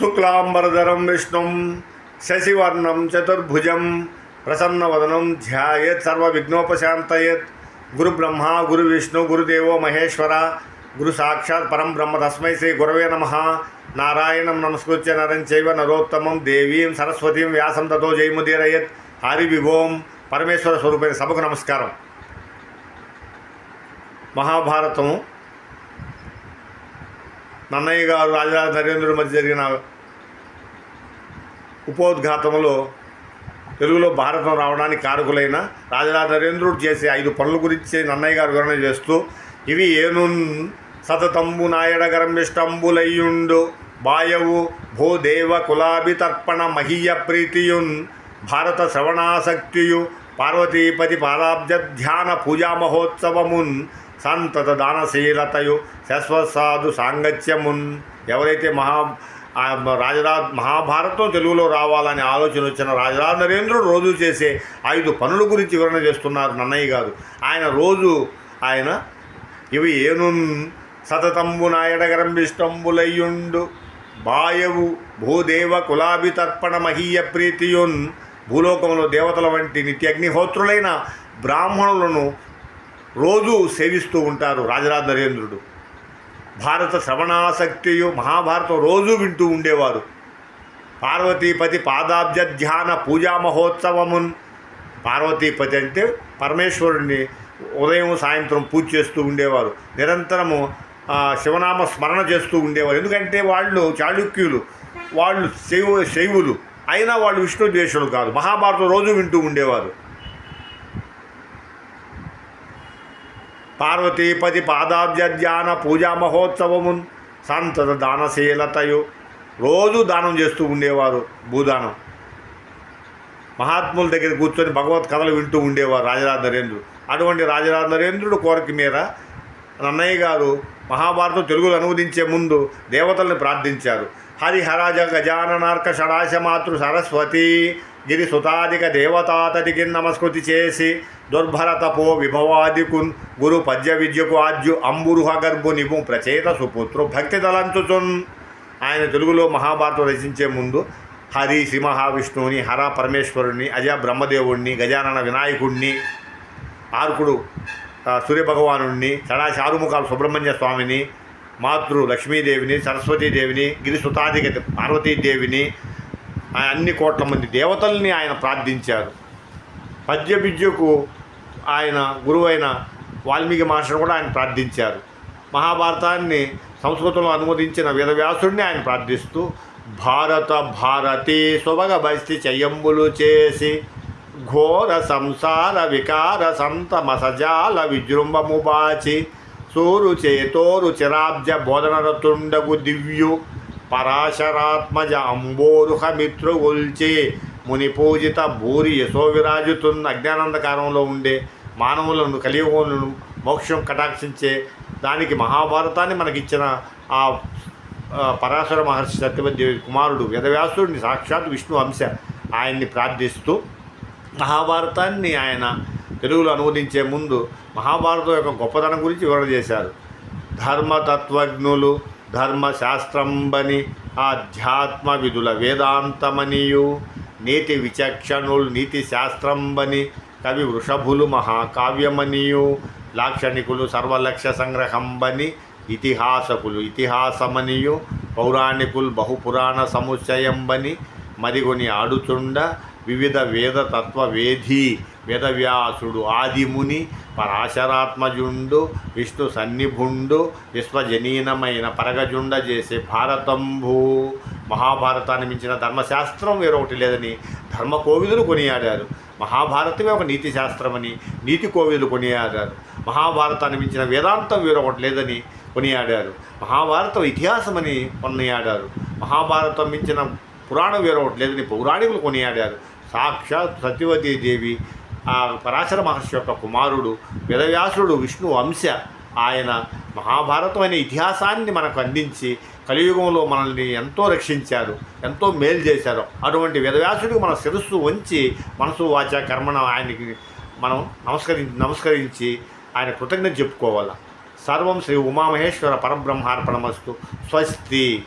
శుక్లాంబరధరం విష్ణుం శశివర్ణం చతుర్భుజం ప్రసన్నవదనం ధ్యాయేత్ సర్వవిఘ్నోపశాంతయేత్. గురు బ్రహ్మ గురు విష్ణు గురుదేవో మహేశ్వర గురు సాక్షాత్ పరం బ్రహ్మ తస్మై శ్రీ గురవే నమ. నారాయణం నమస్కృత్య నరం చైవ నరోత్తమం దేవీం సరస్వతీం వ్యాసం తతో జయముదీరయత్. హరి విభోం పరమేశ్వర స్వరూపైన సభకు నమస్కారం. మహాభారతము నన్నయ్య గారు రాజా నరేంద్రుడి మధ్య జరిగిన ఉపోద్ఘాతంలో తెలుగులో భారతం రావడానికి కారకులైన రాజరాజ నరేంద్రుడు చేసే ఐదు పనుల గురించి నన్నయ్య గారు వివరణ చేస్తూ ఇవి ఏను సతతంబు నాయడగరంభిష్టంబులయ్యుండు బాయవు భూదేవ కులాభి తర్పణ మహీయ ప్రీతియున్ భారత శ్రవణాసక్తియు పార్వతీపతి పాదాబ్జ ధ్యాన పూజా మహోత్సవమున్ సంతత దానశీలతయు శశ్వసాధు సాంగత్యమున్. ఎవరైతే మహా రాజరా మహాభారతం తెలుగులో రావాలనే ఆలోచన వచ్చిన రాజరాజ నరేంద్రుడు రోజు చేసే ఐదు పనుల గురించి వివరణ చేస్తున్నారు నన్నయ్య గారు. ఆయన రోజు ఆయన ఇవి ఏను సతతంబు నాయడగరంబిష్టంబులయ్యుండు బాయవు భూదేవ కులాభి తర్పణ మహీయ ప్రీతియున్. భూలోకంలో దేవతల వంటి నిత్య అగ్నిహోత్రులైన బ్రాహ్మణులను రోజూ సేవిస్తూ ఉంటారు రాజరాజ నరేంద్రుడు. భారత శ్రవణాసక్తియు మహాభారతం రోజూ వింటూ ఉండేవారు. పార్వతీపతి పాదాబ్జ ధ్యాన పూజా మహోత్సవమున్ పార్వతీపతి అంటే పరమేశ్వరుడిని ఉదయం సాయంత్రం పూజ చేస్తూ ఉండేవారు. నిరంతరము శివనామ స్మరణ చేస్తూ ఉండేవారు. ఎందుకంటే వాళ్ళు చాళుక్యులు వాళ్ళు శైవ శైవులు. అయినా వాళ్ళు విష్ణు ద్వేషులు కాదు. మహాభారతం రోజు వింటూ ఉండేవారు. పార్వతీపతి పాదాబ్జ పూజా మహోత్సవమున్ సంతత దానశీలతయు. రోజు దానం చేస్తూ ఉండేవారు భూదానం. మహాత్ముల దగ్గర కూర్చొని భగవత్ కథలు వింటూ ఉండేవారు రాజరాజ నరేంద్రుడు. అటువంటి రాజరాజ నరేంద్రుడు కోరిక మీద నన్నయ్య గారు మహాభారతం తెలుగులో అనువదించే ముందు దేవతల్ని ప్రార్థించారు. హరిహరాజ గజాననార్క షడాశ మాతృ సరస్వతి గిరి సుతాదిక దేవతాతటికి నమస్కృతి చేసి దుర్భర తపో విభవాదికున్ గురు పద్య విద్యకు ఆద్యు అంబురుహ గర్భు నిపు ప్రచేత సుపుత్రు భక్తి దళంచుచున్ ఆయన తెలుగులో మహాభారతం రచించే ముందు హరి శ్రీ మహావిష్ణువుని హర పరమేశ్వరుణ్ణి అజ బ్రహ్మదేవుణ్ణి గజానన వినాయకుణ్ణి ఆర్కుడు ఆ, చడా చారుముఖాలు సుబ్రహ్మణ్య స్వామిని మాతృ లక్ష్మీదేవిని సరస్వతీదేవిని గిరిసుతాధిక పార్వతీదేవిని అన్ని కోట్ల మంది దేవతల్ని ఆయన ప్రార్థించారు. పద్య విద్యకు ఆయన గురువైన వాల్మీకి మహర్షిని కూడా ఆయన ప్రార్థించారు. మహాభారతాన్ని సంస్కృతంలో అనువదించిన వేదవ్యాసుడిని ఆయన ప్రార్థిస్తూ భారత భారతి సుభగ బస్తి చెయ్యంబులు చేసి ఘోర సంసార వికార సంత మసజాల విజృంభము బాచి సూరు చేతోరు చిరాబ్జ బోధనరతుండగు దివ్యు పరాశరాత్మజ అంబోరుహ ముని పూజిత భూరి యశో విరాజుతున్న అజ్ఞానందకారంలో ఉండే మానవులను కలియుగములను మోక్షం కటాక్షించే దానికి మహాభారతాన్ని మనకిచ్చిన ఆ ఆ, పరాశర మహర్షి సత్యవదేవి కుమారుడు వేదవ్యాసుడిని సాక్షాత్ విష్ణు అంశ ఆయన్ని ప్రార్థిస్తూ మహాభారతాన్ని ఆయన తెలుగులో అనువదించే ముందు మహాభారతం యొక్క గొప్పతనం గురించి వివరణ చేశారు. ధర్మతత్వజ్ఞులు ధర్మశాస్త్రంబని ఆధ్యాత్మ విధుల వేదాంతమనియు నీతి విచక్షణుల్ నీతి శాస్త్రంబని కవి వృషభులు మహాకావ్యమనియు లాక్షణికులు సర్వలక్ష్య సంగ్రహంబని ఇతిహాసకులు ఇతిహాసమనియు పౌరాణికులు బహుపురాణ సముచ్చయంబని మరిగొని ఆడుచుండ వివిధ వేద తత్వ వేధి వేదవ్యాసుడు ఆదిముని పరాశరాత్మజుండు విష్ణు సన్నిభుండు విశ్వజనీనమైన పరగజుండ చేసే భారతంభు. మహాభారతాన్ని మించిన ధర్మశాస్త్రం వేరొకటి లేదని ధర్మ కోవిదులు కొనియాడారు. మహాభారతమే ఒక నీతి శాస్త్రమని నీతి కోవిదులు కొనియాడారు. మహాభారతాన్ని మించిన వేదాంతం వేరొకటి లేదని కొనియాడారు. మహాభారతం ఇతిహాసమని కొనియాడారు. మహాభారతం మించిన పురాణం వేరొకటి లేదని పౌరాణికులు కొనియాడారు. సాక్షాత్ సత్యవతీ దేవి ఆ పరాశర మహర్షి యొక్క కుమారుడు వేదవ్యాసుడు విష్ణు అంశ ఆయన మహాభారతం అనే ఇతిహాసాన్ని మనకు అందించి కలియుగంలో మనల్ని ఎంతో రక్షించారు ఎంతో మేలు చేశారు. అటువంటి వేదవ్యాసుడికి మన శిరస్సు వంచి మనసు వాచ కర్మణ ఆయనకి మనం నమస్కరించి నమస్కరించి ఆయన కృతజ్ఞత చెప్పుకోవాలి. సర్వం శ్రీ ఉమామహేశ్వర పరబ్రహ్మార్పణమస్తు. స్వస్తి.